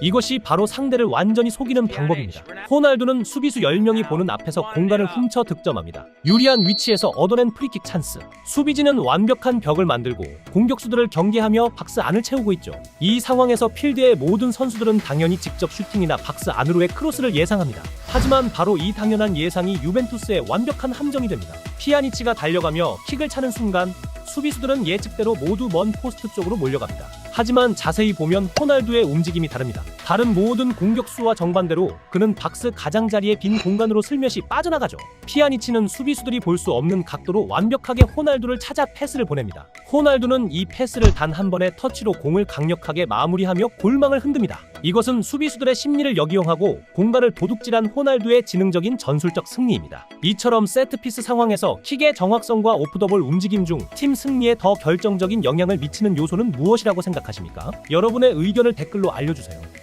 이것이 바로 상대를 완전히 속이는 방법입니다. 호날두는 수비수 10명이 보는 앞에서 공간을 훔쳐 득점합니다. 유리한 위치에서 얻어낸 프리킥 찬스. 수비진은 완벽한 벽을 만들고 공격수들을 경계하며 박스 안을 채우고 있죠. 이 상황에서 필드의 모든 선수들은 당연히 직접 슈팅이나 박스 안으로의 크로스를 예상합니다. 하지만 바로 이 당연한 예상이 유벤투스의 완벽한 함정이 됩니다. 피아니치가 달려가며 킥을 차는 순간 수비수들은 예측대로 모두 먼 포스트 쪽으로 몰려갑니다. 하지만 자세히 보면 호날두의 움직임이 다릅니다. 다른 모든 공격수와 정반대로 그는 박스 가장자리의 빈 공간으로 슬며시 빠져나가죠. 피아니치는 수비수들이 볼 수 없는 각도로 완벽하게 호날두를 찾아 패스를 보냅니다. 호날두는 이 패스를 단 한 번의 터치로 공을 강력하게 마무리하며 골망을 흔듭니다. 이것은 수비수들의 심리를 역이용하고 공간을 도둑질한 호날두의 지능적인 전술적 승리입니다. 이처럼 세트피스 상황에서 킥의 정확성과 오프더볼 움직임 중 팀 승리에 더 결정적인 영향을 미치는 요소는 무엇이라고 생각하십니까? 여러분의 의견을 댓글로 알려주세요.